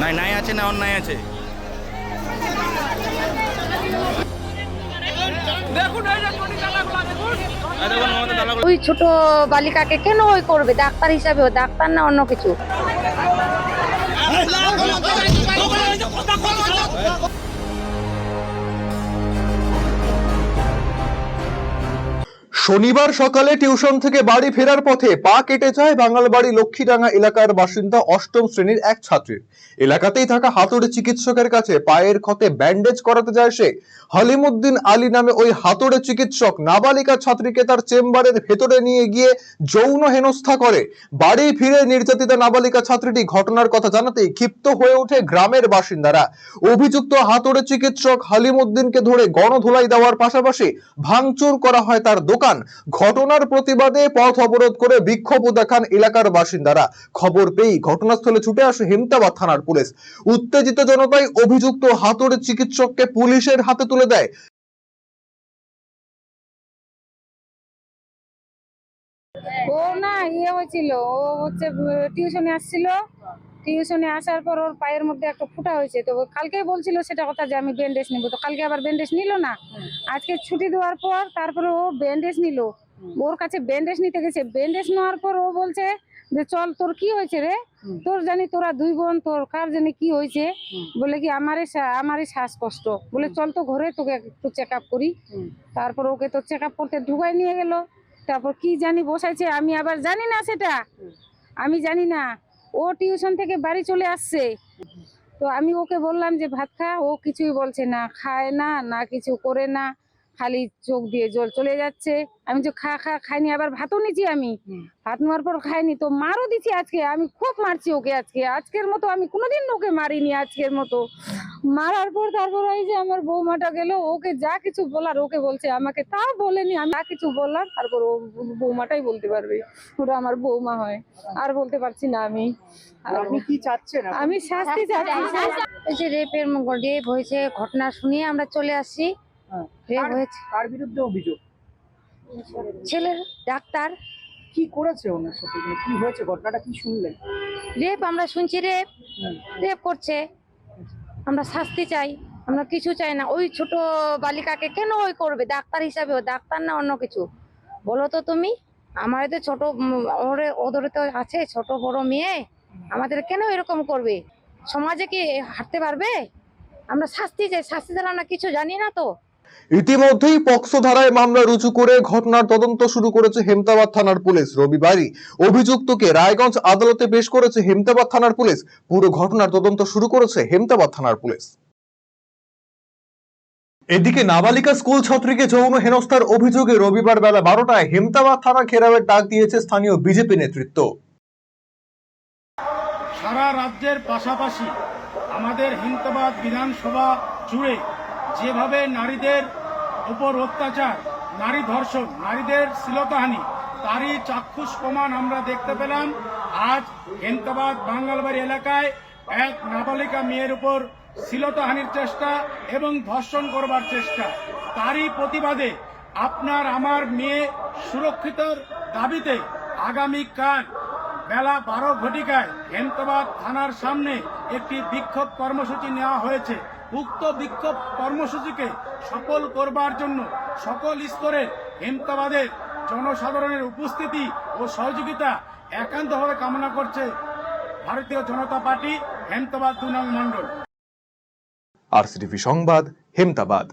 নাই নাই আছে না অন্যায় আছে? ওই ছোট বালিকাকে কেন ওই করবে? ডাক্তার হিসাবে ও ডাক্তার না অন্য কিছু? শনিবার সকালে টিউশন থেকে বাড়ি ফেরার পথে পা কেটে যায় বাঙালবাড়ি লক্ষ্মীডাঙ্গা এলাকার বাসিন্দা অষ্টম শ্রেণির এক ছাত্রীর। এলাকাতেই থাকা হাতুড়ে চিকিৎসকের কাছে পায়ের ক্ষতে ব্যান্ডেজ করাতে যায় সে। হালিমুদ্দিন আলী নামে ওই হাতুড়ে চিকিৎসক নাবালিকা ছাত্রীকে তার চেম্বারের ভেতরে নিয়ে গিয়ে যৌন হেনস্থা করে। বাড়ি ফিরে নির্যাতিতা নাবালিকা ছাত্রীটি ঘটনার কথা জানাতেই ক্ষিপ্ত হয়ে ওঠে গ্রামের বাসিন্দারা। অভিযুক্ত হাতুড়ে চিকিৎসক হালিমুদ্দিনকে ধরে গণধোলাই দেওয়ার পাশাপাশি ভাঙচুর করা হয় তার দোকান। ঘটনার প্রতিবাদে পথ অবরোধ করে বিক্ষোভ দেখান এলাকার বাসিন্দারা। খবর পেয়েই ঘটনাস্থলে ছুটে আসে হেমতাবাদ থানার পুলিশ। উত্তেজিত জনতাই অভিযুক্ত হাতুড়ে চিকিৎসককে পুলিশের হাতে তুলে দেয়। ও না ইয়ে হয়েছিল, ও হচ্ছে, টিউশনে আসছিল। টিউশনে আসার পর ওর পায়ের মধ্যে একটা ফুটা হয়েছে। তো ও কালকেই বলছিল সেটা কথা যে আমি ব্যান্ডেজ নিব। তো কালকে আবার ব্যান্ডেজ নিল না। আজকে ছুটি দেওয়ার পর তারপরে ও ব্যান্ডেজ নিল। ওর কাছে ব্যান্ডেজ নিতে গেছে। ব্যান্ডেজ নেওয়ার পর ও বলছে যে চল তোর কি হয়েছে রে? তোর জানি তোরা দুই বোন তোর কার জানি কি হয়েছে? বলে কি আমারই আমারই শ্বাসকষ্ট। বলে চল তো ঘরে তোকে একটু চেক আপ করি তারপর ওকে তো চেক আপ করতে ঢুকাই নিয়ে গেল। তারপর কি জানি বসাইছে আমি আবার জানি না সেটা। আমি জানি না। ও টিউশন থেকে বাড়ি চলে আসছে। তো আমি ওকে বললাম যে ভাত খা। ও কিছুই বলছে না খায় না না কিছু করে না খালি চোখ দিয়ে জল চলে যাচ্ছে। আমি যে খা খা খাইনি আবার ভাতও নিচ্ছি আমি। ভাত নেওয়ার পর খাইনি তো মারও দিচ্ছি আজকে। আমি খুব মারছি ওকে আজকে। আজকের মতো আমি কোনোদিন ওকে মারিনি আজকের মতো। মারার পর তারপর এই যে আমার বৌমাটা গেল ওকে যা কিছু বলার ওকে বলছে আমাকে তা বলেনি আমি যা কিছু বললাম তারপর ও বৌমাটাই বলতে পারবে ওটা আমার বৌমা হয়। আর বলতে পারছি না আমি। আপনি কি চাচ্ছেন আমি শাস্তি চাচ্ছি। এই যে রেপের রেপ হয়েছে ঘটনা শুনিয়ে আমরা চলে আসছি। হ্যাঁ। রেপ হয়েছে। কার বিরুদ্ধে অভিযোগ? ছেলের ডাক্তার। কি করেছে ওনার সাথে? মানে কি হয়েছে? ঘটনাটা কি শুনলেন? রেপ আমরা শুনছি রেপ রেপ করছে। আমরা শাস্তি চাই, আমরা কিছু চাই না। ওই ছোট বালিকাকে কেন ওই করবে? ডাক্তার হিসাবে ডাক্তার না অন্য কিছু। বলো তো তুমি, আমার তো ছোট ওরে, ওদের তো আছে ছোট বড় মেয়ে, আমাদের কেন এরকম করবে? সমাজে কি হাঁটতে পারবে? আমরা শাস্তি চাই, শাস্তি দ্বারা আমরা কিছু জানি না তো। ইতিমধ্যেই পক্সো ধারায় মামলা রুজু করে ঘটনার তদন্ত শুরু করেছে হেমতাবাদ থানার পুলিশ। রবিবারই অভিযুক্তকে রায়গঞ্জ আদালতে পেশ করেছে হেমতাবাদ থানার পুলিশ। পুরো ঘটনার তদন্ত শুরু করেছে হেমতাবাদ থানার পুলিশ। এদিকে নাবালিকা স্কুল ছাত্রীকে যৌন হেনস্থার অভিযোগে রবিবার বেলা বারোটায় হেমতাবাদ থানা ঘেরাওয়ের ডাক দিয়েছে স্থানীয় বিজেপি নেতৃত্ব। সারা রাজ্যের পাশাপাশি আমাদের হিন্দবাদ বিধানসভা জুড়ে যেভাবে নারীদের উপর অত্যাচার, নারী ধর্ষণ, নারীদের শ্লীলতাহানি, তারই চাক্ষুষ প্রমাণ আমরা দেখতে পেলাম। আজ হেমতাবাদ বাঙ্গালবাড়ি এলাকায় এক নাবালিকা মেয়ের উপর শ্লীলতাহানির চেষ্টা এবং ধর্ষণ করবার চেষ্টা। তারই প্রতিবাদে আপনার আমার মেয়ে সুরক্ষিতর দাবিতে আগামীকাল বেলা বারো ঘটিকায় হেমতাবাদ থানার সামনে একটি বিক্ষোভ কর্মসূচি নেওয়া হয়েছে। উক্ত বিক্ষোভ কর্মসূচিকে সফল করবার জন্য সকল স্তরে হেমতাবাদের জনসাধারণের উপস্থিতি ও সহযোগিতা একান্তভাবে কামনা করছে ভারতীয় জনতা পার্টি হেমতাবাদ দুনাং মন্ডল আর সংবাদ, হেমতাবাদ।